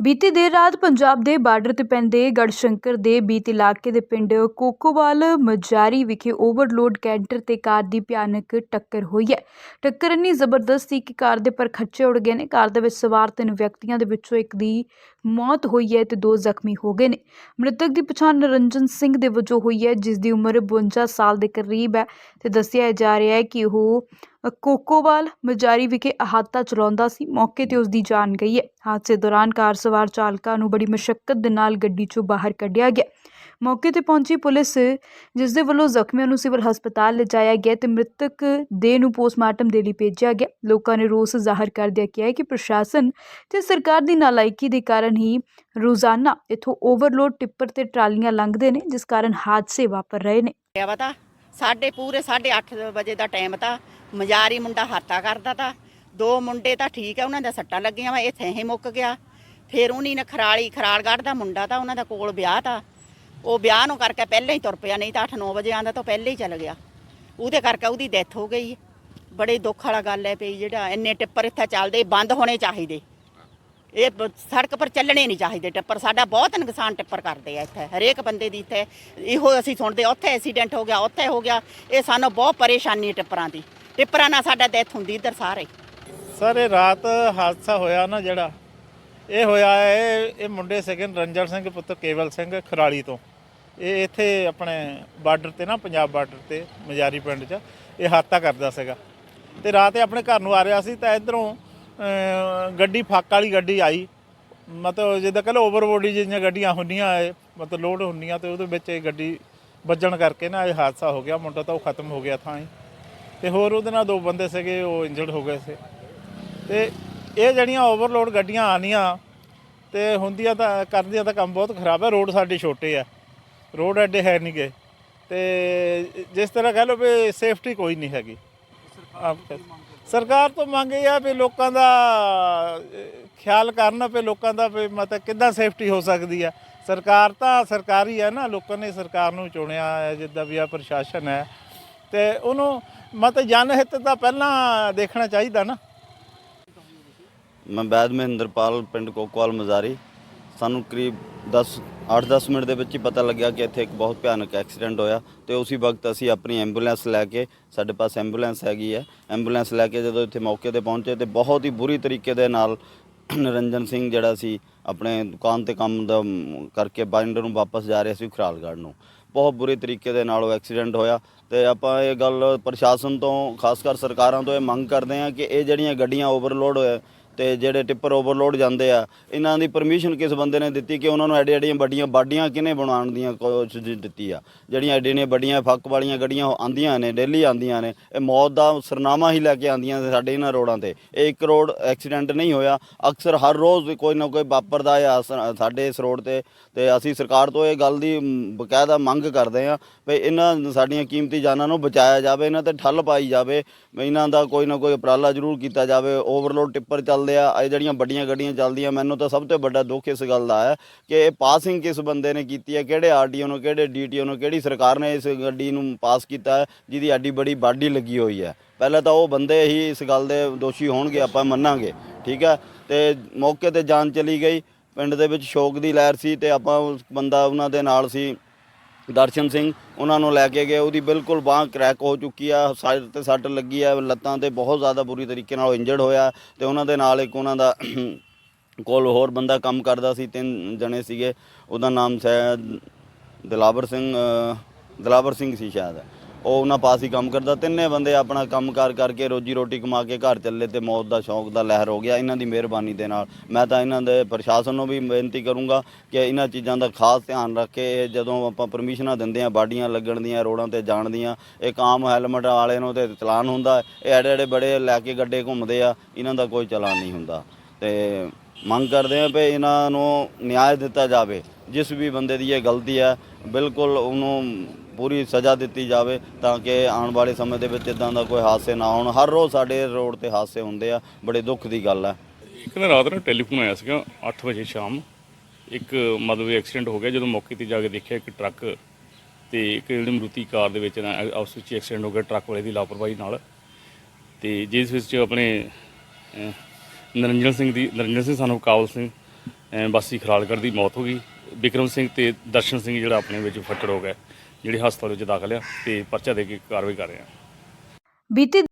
ਬੀਤੀ ਦੇਰ ਰਾਤ ਪੰਜਾਬ ਦੇ ਬਾਰਡਰ ਤੇ ਪੈਂਦੇ ਗੜਸ਼ੰਕਰ ਦੇ ਬੀਤ ਇਲਾਕੇ ਦੇ ਪਿੰਡ ਕੋਕੋਵਾਲ ਮਜਾਰੀ ਵਿਖੇ ਓਵਰਲੋਡ ਕੈਂਟਰ ਤੇ ਕਾਰ ਦੀ ਭਿਆਨਕ ਟੱਕਰ ਹੋਈ ਹੈ। ਟੱਕਰ ਇੰਨੀ ਜ਼ਬਰਦਸਤ ਸੀ ਕਿ ਕਾਰ ਦੇ ਪਰ ਖੱਚੇ ਉੜ ਗਏ ਨੇ। ਕਾਰ ਦੇ ਵਿੱਚ ਸਵਾਰ ਤਿੰਨ ਵਿਅਕਤੀਆਂ ਦੇ ਵਿੱਚੋਂ ਇੱਕ ਦੀ ਮੌਤ ਹੋਈ ਹੈ ਤੇ ਦੋ ਜ਼ਖਮੀ ਹੋ ਗਏ ਨੇ। ਮ੍ਰਿਤਕ ਦੀ ਪਛਾਣ ਨਰਿੰਜਨ ਸਿੰਘ ਦੇ ਵਜੋਂ ਹੋਈ ਹੈ, ਜਿਸ ਦੀ ਉਮਰ 52 ਸਾਲ ਦੇ ਕਰੀਬ ਹੈ ਤੇ ਦੱਸਿਆ ਜਾ ਰਿਹਾ ਹੈ ਕਿ ਉਹ ਕੋਕੋਵਾਲ ਮਜਾਰੀ ਵਿਖੇ ਅਹਾਤਾ ਚਲਾਉਂਦਾ ਸੀ। ਮੌਕੇ ਤੇ ਉਸ ਦੀ ਜਾਨ ਗਈ ਹੈ। ਹਾਦਸੇ ਦੌਰਾਨ ਕਾਰ ਸਵਾਰ ਚਾਲਕਾਂ ਨੂੰ ਬੜੀ ਮੁਸ਼ਕਲ ਦੇ ਨਾਲ ਗੱਡੀ 'ਚੋਂ ਬਾਹਰ ਕੱਢਿਆ ਗਿਆ। ਮੌਕੇ ਤੇ ਪਹੁੰਚੀ ਪੁਲਿਸ ਜਿਸ ਦੇ ਵੱਲੋਂ ਜ਼ਖਮੀਆਂ ਨੂੰ ਸਿਵਲ ਹਸਪਤਾਲ ਲਿਜਾਇਆ ਗਿਆ ਤੇ ਮ੍ਰਿਤਕ ਦੇਹ ਨੂੰ ਪੋਸਟਮਾਰਟਮ ਦੇ ਲਈ ਭੇਜਿਆ ਗਿਆ। ਲੋਕਾਂ ਨੇ ਰੋਸ ਜ਼ਾਹਰ ਕਰਦਿਆਂ ਕਿਹਾ ਹੈ ਕਿ ਪ੍ਰਸ਼ਾਸਨ ਤੇ ਸਰਕਾਰ ਦੀ ਨਾਲਾਇਕੀ ਦੇ ਕਾਰਨ ਹੀ ਰੋਜ਼ਾਨਾ ਇਥੋਂ ਓਵਰਲੋਡ ਟਿੱਪਰ ਤੇ ਟਰਾਲੀਆਂ ਲੰਘਦੇ ਨੇ, ਜਿਸ ਕਾਰਨ ਹਾਦਸੇ ਵਾਪਰ ਰਹੇ ਨੇ। ਆ ਵਾ ਸਾਡੇ ਪੂਰੇ 8:30 ਵਜੇ ਦਾ ਟਾਈਮ ਤਾਂ ਮਜ਼ਾਰੀ ਮੁੰਡਾ ਹਾਤਾ ਕਰਦਾ ਤਾਂ। ਦੋ ਮੁੰਡੇ ਤਾਂ ਠੀਕ ਆ, ਉਹਨਾਂ ਦਾ ਸੱਟਾਂ ਲੱਗੀਆਂ ਵਾ, ਇੱਥੇ ਹੀ ਮੁੱਕ ਗਿਆ। ਫਿਰ ਉਹਨੀ ਨੇ ਖਰਾਲੀ ਖਰਾਲਗੜ੍ਹ ਦਾ ਮੁੰਡਾ ਤਾਂ ਉਹਨਾਂ ਦਾ ਕੋਲ ਵਿਆਹ ਤਾਂ। ਉਹ ਵਿਆਹ ਨੂੰ ਕਰਕੇ ਪਹਿਲਾਂ ਹੀ ਤੁਰ ਪਿਆ, ਨਹੀਂ ਤਾਂ 8-9 ਵਜੇ ਆਂਦਾ ਤਾਂ ਪਹਿਲਾਂ ਹੀ ਚਲ ਗਿਆ। ਉਹਦੇ ਕਰਕੇ ਉਹਦੀ ਡੈਥ ਹੋ ਗਈ। ਬੜੇ ਦੁੱਖ ਵਾਲਾ ਗੱਲ ਹੈ ਪਈ ਜਿਹੜਾ ਇੰਨੇ ਟਿੱਪਰ ਇੱਥੇ ਚੱਲਦੇ, ਬੰਦ ਹੋਣੇ ਚਾਹੀਦੇ। ਇਹ ਬ- ਸੜਕ ਪਰ ਚੱਲਣੇ ਨਹੀਂ ਚਾਹੀਦੇ ਟਿੱਪਰ। ਸਾਡਾ ਬਹੁਤ ਨੁਕਸਾਨ ਟਿੱਪਰ ਕਰਦੇ ਆ ਇੱਥੇ। ਹਰੇਕ ਬੰਦੇ ਦੀ ਇੱਥੇ ਇਹੋ ਅਸੀਂ ਸੁਣਦੇ ਉੱਥੇ ਐਕਸੀਡੈਂਟ ਹੋ ਗਿਆ, ਉੱਥੇ ਹੋ ਗਿਆ। ਇਹ ਸਾਨੂੰ ਬਹੁਤ ਪਰੇਸ਼ਾਨੀ ਹੈ ਟਿੱਪਰਾਂ ਦੀ। ਟਿੱਪਰਾਂ ਨਾਲ ਸਾਡਾ ਡੈਥ ਹੁੰਦੀ ਇੱਧਰ ਸਾਰੇ। ਸਰ, ਇਹ ਰਾਤ ਹਾਦਸਾ ਹੋਇਆ ਨਾ ਜਿਹੜਾ, ਇਹ ਹੋਇਆ ਹੈ ਇਹ ਇਹ ਮੁੰਡੇ ਸੀਗੇ ਰੰਜਨ ਸਿੰਘ ਪੁੱਤਰ ਕੇਵਲ ਸਿੰਘ ਖਰਾਲੀ ਤੋਂ। ਇਹ ਇੱਥੇ ਆਪਣੇ ਬਾਰਡਰ ਤੇ ਨਾ, ਪੰਜਾਬ ਬਾਰਡਰ ਤੇ, ਮਜਾਰੀ ਪਿੰਡ 'ਚ, ਇਹ ਹਾਦਸਾ ਕਰਦਾ ਸੀਗਾ। ਤੇ ਰਾਤ ਇਹ ਆਪਣੇ ਘਰ ਨੂੰ ਆ ਰਿਹਾ ਸੀ ਤਾਂ ਇਧਰੋਂ ਗੱਡੀ, ਫੱਕ ਵਾਲੀ ਗੱਡੀ ਆਈ। ਮਤਲਬ ਜਿੱਦਾਂ ਕਹਿੰਦੇ ਓਵਰਬੋਡੀ ਜਿਹੀਆਂ ਗੱਡੀਆਂ ਹੁੰਦੀਆਂ, ਇਹ ਮਤਲਬ ਲੋਡ ਹੁੰਦੀਆਂ ਤੇ ਉਹਦੇ ਵਿੱਚ ਇਹ ਗੱਡੀ ਵੱਜਣ ਕਰਕੇ ਨਾ ਇਹ ਹਾਦਸਾ ਹੋ ਗਿਆ, ਮੁੰਡਾ ਤਾਂ ਉਹ ਖਤਮ ਹੋ ਗਿਆ ਥਾਂ ਹੀ। ਤੇ ਹੋਰ ਉਹਦੇ ਨਾਲ ਦੋ ਬੰਦੇ ਸੀਗੇ, ਉਹ ਇੰਜਰਡ ਹੋ ਗਏ ਸੀ। ਤੇ ਇਹ ਜਿਹੜੀਆਂ ਓਵਰਲੋਡ ਗੱਡੀਆਂ ਆਉਂਦੀਆਂ ਤੇ ਹੁੰਦੀਆਂ ਤਾਂ, ਕਰਦੀਆਂ ਤਾਂ ਕੰਮ ਬਹੁਤ ਖਰਾਬ ਹੈ ਰੋਡ ਸਾਡੇ ਛੋਟੇ ਆ ਰੋਡ ਐਡੇ ਹੈ ਨਹੀਂ ਗੇ। ਤੇ ਜਿਸ ਤਰ੍ਹਾਂ ਕਹ ਲਓ ਵੀ ਸੇਫਟੀ ਕੋਈ ਨਹੀਂ ਹੈਗੀ। ਸਰਕਾਰ ਤੋਂ ਮੰਗ ਇਹ ਆ ਵੀ ਲੋਕਾਂ ਦਾ ਖਿਆਲ ਕਰਨ ਵੀ ਲੋਕਾਂ ਦਾ ਵੀ ਮਤਲਬ ਕਿੱਦਾਂ ਸੇਫਟੀ ਹੋ ਸਕਦੀ ਆ। ਸਰਕਾਰ ਤਾਂ ਸਰਕਾਰੀ ਹੈ ਨਾ, ਲੋਕਾਂ ਨੇ ਸਰਕਾਰ ਨੂੰ ਚੁਣਿਆ ਹੈ, ਜਿੱਦਾਂ ਵੀ ਆ ਪ੍ਰਸ਼ਾਸਨ ਹੈ। ਤੇ ਉਹਨੂੰ ਮਤਲਬ ਜਨ ਹਿੱਤ ਤਾਂ ਪਹਿਲਾਂ ਦੇਖਣਾ ਚਾਹੀਦਾ ਨਾ। ਮੈਂ ਵੈਦ ਮਹਿੰਦਰਪਾਲ ਪਿੰਡ ਕੋਕਵਾਲ ਮਜ਼ਾਰੀ। ਸਾਨੂੰ ਕਰੀਬ 10 8-10 ਮਿੰਟ ਦੇ ਵਿੱਚ ਹੀ ਪਤਾ ਲੱਗਿਆ ਕਿ ਇੱਥੇ ਇੱਕ ਬਹੁਤ ਭਿਆਨਕ ਐਕਸੀਡੈਂਟ ਹੋਇਆ ਤੇ ਉਸੇ ਵਕਤ ਅਸੀਂ ਆਪਣੀ ਐਂਬੂਲੈਂਸ ਲੈ ਕੇ, ਸਾਡੇ ਪਾਸ ਐਂਬੂਲੈਂਸ ਹੈਗੀ ਹੈ। ਐਂਬੂਲੈਂਸ ਲੈ ਕੇ ਜਦੋਂ ਇੱਥੇ ਮੌਕੇ ਤੇ ਪਹੁੰਚੇ ਤੇ ਬਹੁਤ ਹੀ ਬੁਰੀ ਤਰੀਕੇ ਦੇ ਨਾਲ ਨਰਿੰਜਨ ਸਿੰਘ ਜਿਹੜਾ ਸੀ, ਆਪਣੇ ਦੁਕਾਨ ਤੇ ਕੰਮ ਦਾ ਕਰਕੇ ਬਾਈਂਡਰ ਨੂੰ ਵਾਪਸ ਜਾ ਰਿਹਾ ਸੀ ਖਰਾਲਗੜ੍ਹ ਨੂੰ। ਬਹੁਤ ਬੁਰੇ ਤਰੀਕੇ ਦੇ ਨਾਲ ਉਹ ਐਕਸੀਡੈਂਟ ਹੋਇਆ ਤੇ ਆਪਾਂ ਇਹ ਗੱਲ ਪ੍ਰਸ਼ਾਸਨ ਤੋਂ, ਖਾਸ ਕਰ ਸਰਕਾਰਾਂ ਤੋਂ ਇਹ ਮੰਗ ਕਰਦੇ ਹਾਂ ਕਿ ਇਹ ਜਿਹੜੀਆਂ ਗੱਡੀਆਂ ਓਵਰਲੋਡ ਹੋਏ ਤੇ ਜਿਹੜੇ ਟਿੱਪਰ ਓਵਰਲੋਡ ਜਾਂਦੇ ਆ, ਇਹਨਾਂ ਦੀ ਪਰਮਿਸ਼ਨ ਕਿਸ ਬੰਦੇ ਨੇ ਦਿੱਤੀ ਕਿ ਉਹਨਾਂ ਨੂੰ ਐਡੀ ਐਡੀਆਂ ਵੱਡੀਆਂ ਬਾਡੀਆਂ ਕਿਹਨੇ ਬਣਾਉਣ ਦੀਆਂ ਕੋਸ਼ਿਸ਼ ਦਿੱਤੀ ਆ? ਜਿਹੜੀਆਂ ਐਡੀਆਂ ਨੇ ਵੱਡੀਆਂ ਫੱਕ ਵਾਲੀਆਂ ਗੱਡੀਆਂ ਉਹ ਆਂਦੀਆਂ ਨੇ ਡੇਲੀ ਆਂਦੀਆਂ ਨੇ, ਇਹ ਮੌਤ ਦਾ ਸਰਨਾਮਾ ਹੀ ਲੈ ਕੇ ਆਂਦੀਆਂ ਸਾਡੇ ਇਹਨਾਂ ਰੋਡਾਂ ਤੇ। ਇਹ ਇੱਕ ਰੋਡ ਐਕਸੀਡੈਂਟ ਨਹੀਂ ਹੋਇਆ, ਅਕਸਰ ਹਰ ਰੋਜ਼ ਕੋਈ ਨਾ ਕੋਈ ਵਾਪਰਦਾ ਆ ਸਾਡੇ ਇਸ ਰੋਡ ਤੇ। ਤੇ ਅਸੀਂ ਸਰਕਾਰ ਤੋਂ ਇਹ ਗੱਲ ਦੀ ਬਕਾਇਦਾ ਮੰਗ ਕਰਦੇ ਆ ਵੀ ਇਹਨਾਂ ਸਾਡੀਆਂ ਕੀਮਤੀ ਜਾਨਾਂ ਨੂੰ ਬਚਾਇਆ ਜਾਵੇ, ਇਹਨਾਂ ਤੇ ਠੱਲ ਪਾਈ ਜਾਵੇ ਇਹਨਾਂ ਦਾ ਕੋਈ ਨਾ ਕੋਈ ਉਪਰਾਲਾ ਜ਼ਰੂਰ ਕੀਤਾ ਜਾਵੇ ਓਵਰਲੋਡ ਟਿੱਪਰ ਚੱਲ ਚੱਲਦੇ ਆ, ਇਹ ਜਿਹੜੀਆਂ ਵੱਡੀਆਂ ਗੱਡੀਆਂ ਚੱਲਦੀਆਂ, ਮੈਨੂੰ ਤਾਂ ਸਭ ਤੋਂ ਵੱਡਾ ਦੁੱਖ ਇਸ ਗੱਲ ਦਾ ਹੈ ਕਿ ਇਹ ਪਾਸਿੰਗ ਕਿਸ ਬੰਦੇ ਨੇ ਕੀਤੀ ਹੈ, ਕਿਹੜੇ ਆਰਟੀਓ ਨੂੰ, ਕਿਹੜੇ ਡੀਟੀਓ ਨੂੰ, ਕਿਹੜੀ ਸਰਕਾਰ ਨੇ ਇਸ ਗੱਡੀ ਨੂੰ ਪਾਸ ਕੀਤਾ ਹੈ, ਜਿਹਦੀ ਐਡੀ ਬੜੀ ਬਾਡੀ ਲੱਗੀ ਹੋਈ ਹੈ। ਪਹਿਲਾਂ ਤਾਂ ਉਹ ਬੰਦੇ ਹੀ ਇਸ ਗੱਲ ਦੇ ਦੋਸ਼ੀ ਹੋਣਗੇ, ਆਪਾਂ ਮੰਨਾਂਗੇ, ਠੀਕ ਹੈ? ਤੇ ਮੌਕੇ ਤੇ ਜਾਨ ਚਲੀ ਗਈ, ਪਿੰਡ ਦੇ ਵਿੱਚ ਸ਼ੋਕ ਦੀ ਲਹਿਰ ਸੀ ਤੇ ਆਪਾਂ ਉਸ ਬੰਦਾ ਉਹਨਾਂ ਦੇ ਨਾਲ ਸੀ। ਦਰਸ਼ਨ ਸਿੰਘ ਉਹਨਾਂ ਨੂੰ ਲੈ ਕੇ ਗਏ। ਉਹਦੀ ਬਿਲਕੁਲ ਬਾਹ ਕ੍ਰੈਕ ਹੋ ਚੁੱਕੀ ਆ ਸਾਈਡ ਤੇ ਸੱਟ ਲੱਗੀ ਆ ਲੱਤਾਂ ਤੇ ਬਹੁਤ ਜ਼ਿਆਦਾ ਬੁਰੀ ਤਰੀਕੇ ਨਾਲ ਇੰਜਰਡ ਹੋਇਆ ਤੇ ਉਹਨਾਂ ਦੇ ਨਾਲ ਇੱਕ ਉਹਨਾਂ ਦਾ ਕੋਲ ਹੋਰ ਬੰਦਾ ਕੰਮ ਕਰਦਾ ਸੀ ਤਿੰਨ ਜਣੇ ਸੀਗੇ। ਉਹਦਾ ਨਾਮ ਸ਼ਾਇਦ ਦਿਲਾਵਰ ਸਿੰਘ ਅ, ਦਿਲਾਵਰ ਸਿੰਘ ਸੀ ਸ਼ਾਇਦ। ਉਹ ਉਹਨਾਂ ਪਾਸ ਹੀ ਕੰਮ ਕਰਦਾ। ਤਿੰਨੇ ਬੰਦੇ ਆਪਣਾ ਕੰਮ ਕਾਰ ਕਰਕੇ ਰੋਜੀ ਰੋਟੀ ਕਮਾ ਕੇ ਘਰ ਚੱਲੇ ਤੇ ਮੌਤ ਦਾ ਸ਼ੌਂਕ ਦਾ ਲਹਿਰ ਹੋ ਗਿਆ ਇਹਨਾਂ ਦੀ ਮਿਹਰਬਾਨੀ ਦੇ ਨਾਲ। ਮੈਂ ਤਾਂ ਇਹਨਾਂ ਦੇ ਪ੍ਰਸ਼ਾਸਨ ਨੂੰ ਵੀ ਬੇਨਤੀ ਕਰੂੰਗਾ ਕਿ ਇਹਨਾਂ ਚੀਜ਼ਾਂ ਦਾ ਖਾਸ ਧਿਆਨ ਰੱਖੇ ਇਹ ਜਦੋਂ ਆਪਾਂ ਪਰਮਿਸ਼ਨਾਂ ਦਿੰਦੇ ਆ ਬਾਡੀਆਂ ਲੱਗਣ ਦੀਆਂ, ਰੋਡਾਂ ਤੇ ਜਾਣ ਦੀਆਂ, ਇੱਕ ਆਮ ਹੈਲਮਟ ਵਾਲੇ ਨੂੰ ਤੇ ਚਲਾਨ ਹੁੰਦਾ, ਇਹ ਐਡੇ ਐਡੇ ਬੜੇ ਲੈ ਕੇ ਗੱਡੇ ਘੁੰਮਦੇ ਆ, ਇਹਨਾਂ ਦਾ ਕੋਈ ਚਲਾਨ ਨਹੀਂ ਹੁੰਦਾ। ਤੇ ਮੰਗ ਕਰਦੇ ਆ ਵੀ ਇਹਨਾਂ ਨੂੰ ਨਿਆਂ ਦਿੱਤਾ ਜਾਵੇ। ਜਿਸ ਵੀ ਬੰਦੇ ਦੀ ਇਹ ਗਲਤੀ ਹੈ ਬਿਲਕੁਲ ਉਹਨੂੰ ਪੂਰੀ ਸਜ਼ਾ ਦਿੱਤੀ ਜਾਵੇ ਤਾਂ ਕਿ ਆਉਣ ਵਾਲੇ ਸਮੇਂ ਦੇ ਵਿੱਚ ਇਦਾਂ ਦਾ ਕੋਈ ਹਾਦਸੇ ਨਾ ਹੋਣ। ਹਰ ਰੋਜ਼ ਸਾਡੇ ਰੋਡ ਤੇ ਹਾਦਸੇ ਹੁੰਦੇ ਆ ਬੜੇ ਦੁੱਖ ਦੀ ਗੱਲ ਹੈ ਇੱਕ ਦਿਨ ਰਾਤ ਨੂੰ ਟੈਲੀਫੋਨ ਆਇਆ ਸੀਗਾ 8 ਵਜੇ ਸ਼ਾਮ। ਇੱਕ ਮਤਲਬ ਐਕਸੀਡੈਂਟ ਹੋ ਗਿਆ ਜਦੋਂ ਮੌਕੇ ਤੇ ਜਾ ਕੇ ਦੇਖਿਆ ਇੱਕ ਟਰੱਕ ਤੇ ਇੱਕ ਜਿਹੜੀ ਮਰੂਤੀ ਕਾਰ ਦੇ ਵਿੱਚ ਨਾ ਆਪਸ ਵਿੱਚ ਐਕਸੀਡੈਂਟ ਹੋ ਗਿਆ ਟਰੱਕ ਵਾਲੇ ਦੀ ਲਾਪਰਵਾਹੀ ਨਾਲ। ਤੇ ਜਿਸ ਵਿੱਚ ਆਪਣੇ ਅਹ, ਸਿੰਘ ਦੀ ਨਰਿੰਜਨ ਸਿੰਘ ਸਾਨੂੰ ਕਾਬਲ ਸਿੰਘ ਅਹ ਵਾਸੀ ਖਰਾਲਗੜ੍ਹ ਦੀ ਮੌਤ ਹੋ ਗਈ। ਵਿਕਰਮ ਸਿੰਘ ਤੇ ਦਰਸ਼ਨ ਸਿੰਘ ਜਿਹੜਾ ਆਪਣੇ ਵਿੱਚ ਫੱਟੜ ਹੋ ਗਿਆ ਜਿਹੜੇ ਹਸਪਤਾਲ ਵਿੱਚ ਦਾਖਲ ਆ ਤੇ ਪਰਚਾ ਦੇ ਕੇ ਕਾਰਵਾਈ ਕਰ ਰਹੇ ਆ। ਬੀਤੀ